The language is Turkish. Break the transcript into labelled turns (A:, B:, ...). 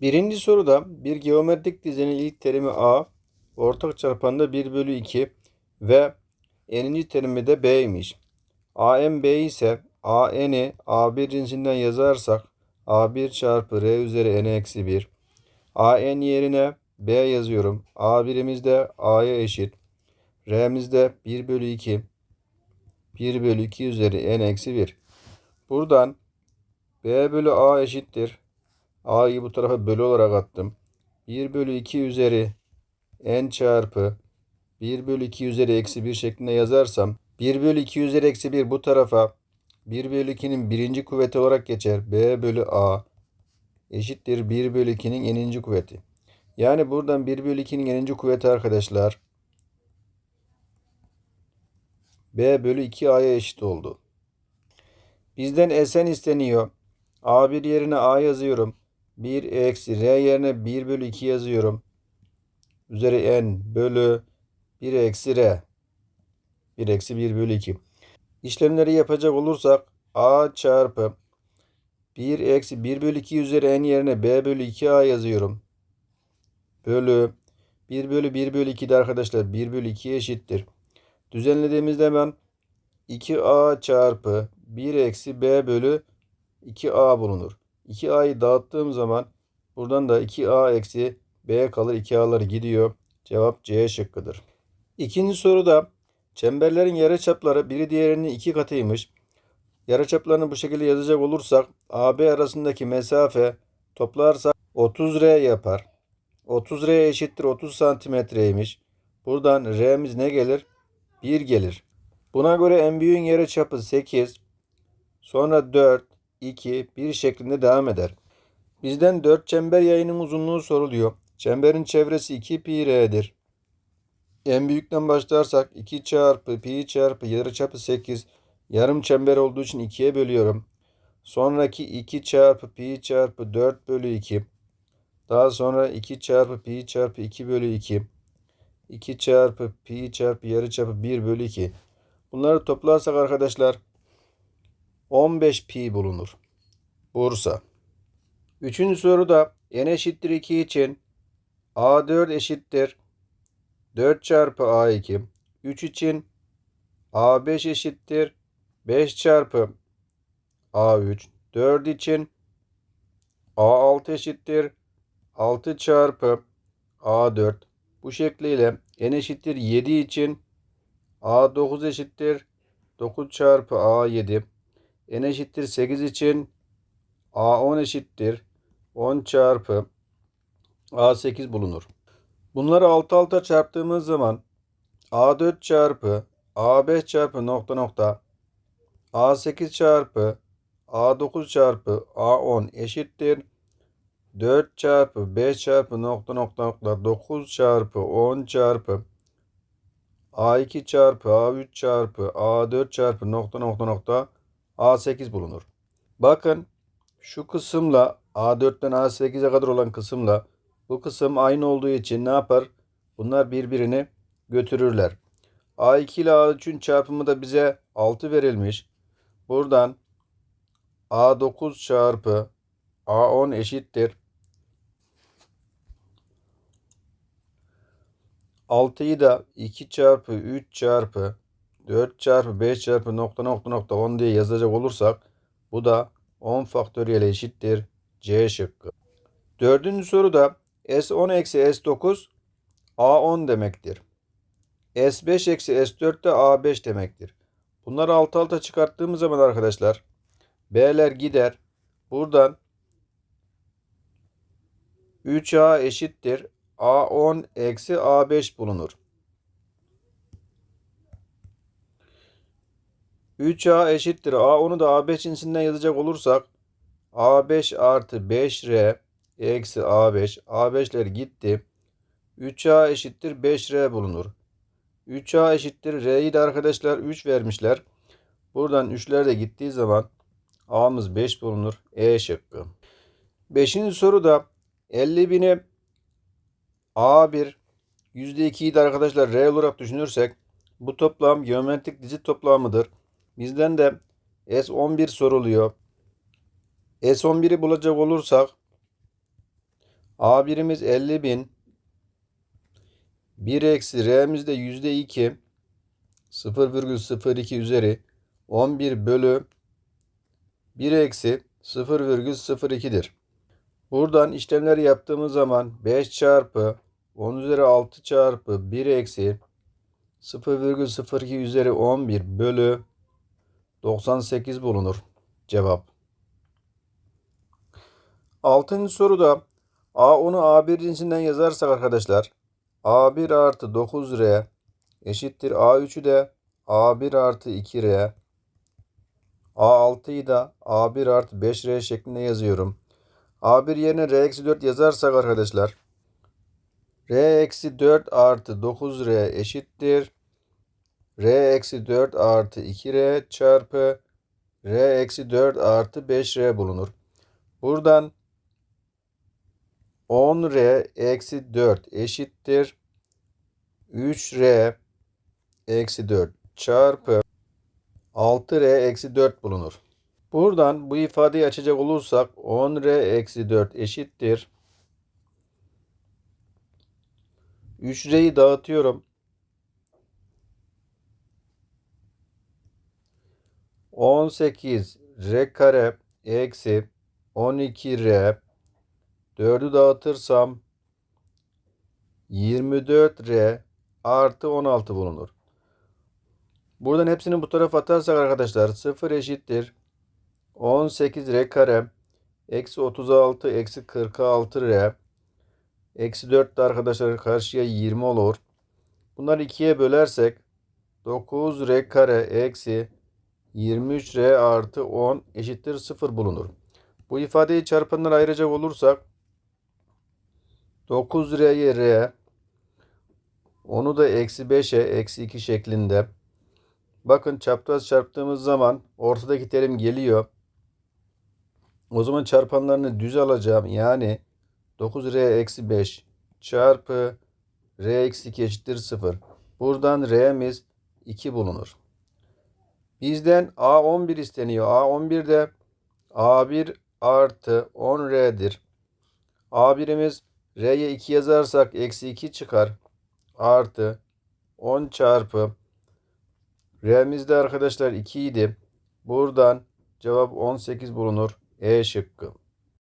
A: Birinci soruda bir geometrik dizinin ilk terimi A, ortak çarpanı 1 bölü 2 ve n'inci terimi de B'ymiş. AM B ise AN'i A1 cinsinden yazarsak A1 çarpı R üzeri N eksi 1. AN yerine B yazıyorum. A1'imiz de A'ya eşit. R'miz de 1 bölü 2. 1 bölü 2 üzeri N eksi 1. Buradan B bölü A eşittir. A'yı bu tarafa bölü olarak attım. 1 bölü 2 üzeri n çarpı 1 bölü 2 üzeri eksi 1 şeklinde yazarsam 1 bölü 2 üzeri eksi 1 bu tarafa 1 bölü 2'nin birinci kuvveti olarak geçer. B bölü A eşittir 1 bölü 2'nin eninci kuvveti. Yani buradan 1 bölü 2'nin eninci kuvveti arkadaşlar B bölü 2A'ya eşit oldu. Bizden Sn isteniyor. A1 yerine A yazıyorum. 1 eksi R yerine 1 bölü 2 yazıyorum. Üzeri N bölü 1 eksi R. 1 eksi 1 bölü 2. İşlemleri yapacak olursak A çarpı 1 eksi 1 bölü 2 üzeri N yerine B bölü 2A yazıyorum. Bölü 1 bölü 1 bölü 2 de arkadaşlar 1 bölü 2 eşittir. Düzenlediğimizde ben 2A çarpı 1 eksi B bölü 2A bulunur. 2A'yı dağıttığım zaman buradan da 2A eksi B kalır. 2A'ları gidiyor. Cevap C şıkkıdır. İkinci soruda çemberlerin yarıçapları biri diğerinin iki katıymış. Yarıçaplarını bu şekilde yazacak olursak AB arasındaki mesafe toplarsak 30R yapar. 30R eşittir 30 santimetreymiş. Buradan R'miz ne gelir? 1 gelir. Buna göre en büyüğün yarıçapı 8. Sonra 4, 2, 1 şeklinde devam eder. Bizden 4 çember yayının uzunluğu soruluyor. Çemberin çevresi 2 pi r'dir. En büyükten başlarsak 2 çarpı pi çarpı yarıçapı 8. Yarım çember olduğu için 2'ye bölüyorum. Sonraki 2 çarpı pi çarpı 4 bölü 2. Daha sonra 2 çarpı pi çarpı 2 bölü 2. 2 çarpı pi çarpı yarıçapı 1 bölü 2. Bunları toplarsak arkadaşlar 15 pi bulunur. Bursa. Üçüncü soruda n eşittir 2 için a4 eşittir 4 çarpı a2. 3 için a5 eşittir 5 çarpı a3. 4 için a6 eşittir 6 çarpı a4. Bu şekliyle n eşittir 7 için a9 eşittir 9 çarpı a7 n eşittir 8 için a10 eşittir 10 çarpı a8 bulunur. Bunları alt alta çarptığımız zaman a4 çarpı a5 çarpı nokta nokta a8 çarpı a9 çarpı a10 eşittir 4 çarpı 5 çarpı nokta nokta nokta 9 çarpı 10 çarpı a2 çarpı a3 çarpı a4 çarpı nokta nokta nokta A8 bulunur. Bakın şu kısımla A4'ten A8'e kadar olan kısımla bu kısım aynı olduğu için ne yapar? Bunlar birbirini götürürler. A2 ile A3'ün çarpımı da bize 6 verilmiş. Buradan A9 çarpı A10 eşittir. 6'yı da 2 çarpı 3 çarpı 4 çarpı 5 çarpı nokta nokta nokta 10 diye yazacak olursak bu da 10 faktöriyel eşittir C şıkkı. Dördüncü soruda S10 eksi S9 A10 demektir. S5 eksi S4 de A5 demektir. Bunları alt alta çıkarttığımız zaman arkadaşlar B'ler gider. Buradan 3A eşittir A10 eksi A5 bulunur. 3A eşittir A. Onu da A5 cinsinden yazacak olursak A5 artı 5R eksi A5. A5'ler gitti. 3A eşittir 5R bulunur. 3A eşittir R'yi de arkadaşlar 3 vermişler. Buradan 3'ler de gittiği zaman A'mız 5 bulunur. E şıkkı. Beşinci soruda 50 bini A1 %2'yi de arkadaşlar R olarak düşünürsek bu toplam geometrik dizi toplamıdır. Bizden de S11 soruluyor. S11'i bulacak olursak A birimiz 50 bin. 1 eksi R'miz de yüzde 2. 0,02 üzeri 11 bölü 1 eksi 0,02'dir. Buradan işlemleri yaptığımız zaman 5 çarpı 10 üzeri 6 çarpı 1 eksi 0,02 üzeri 11 bölü 98 bulunur. Cevap. Altıncı soruda A10'u A1 cinsinden yazarsak arkadaşlar A1 artı 9R eşittir A3'ü de A1 artı 2R A6'yı da A1 artı 5R şeklinde yazıyorum. A1 yerine R eksi 4 yazarsak arkadaşlar R eksi 4 artı 9R eşittir. R eksi 4 artı 2R çarpı R eksi 4 artı 5R bulunur. Buradan 10R eksi 4 eşittir. 3R eksi 4 çarpı 6R eksi 4 bulunur. Buradan bu ifadeyi açacak olursak 10R eksi 4 eşittir. 3R'yi dağıtıyorum. 18 R kare eksi 12 R 4'ü dağıtırsam 24 R artı 16 bulunur. Buradan hepsini bu tarafa atarsak arkadaşlar 0 eşittir. 18 R kare eksi 36 eksi 46 R eksi 4 de arkadaşlar karşıya 20 olur. Bunları ikiye bölersek 9 R kare eksi 23R artı 10 eşittir 0 bulunur. Bu ifadeyi çarpanlara ayıracak olursak 9R'ye R onu da eksi 5'e eksi 2 şeklinde. Bakın çapraz çarptığımız zaman ortadaki terim geliyor. O zaman çarpanlarını düz alacağım. Yani 9R eksi 5 çarpı R eksi 2 eşittir 0. Buradan R'miz 2 bulunur. Bizden A11 isteniyor. A11'de A1 artı 10R'dir. A1'imiz R'ye 2 yazarsak eksi 2 çıkar. Artı 10 çarpı R'miz de arkadaşlar 2 idi. Buradan cevap 18 bulunur. E şıkkı.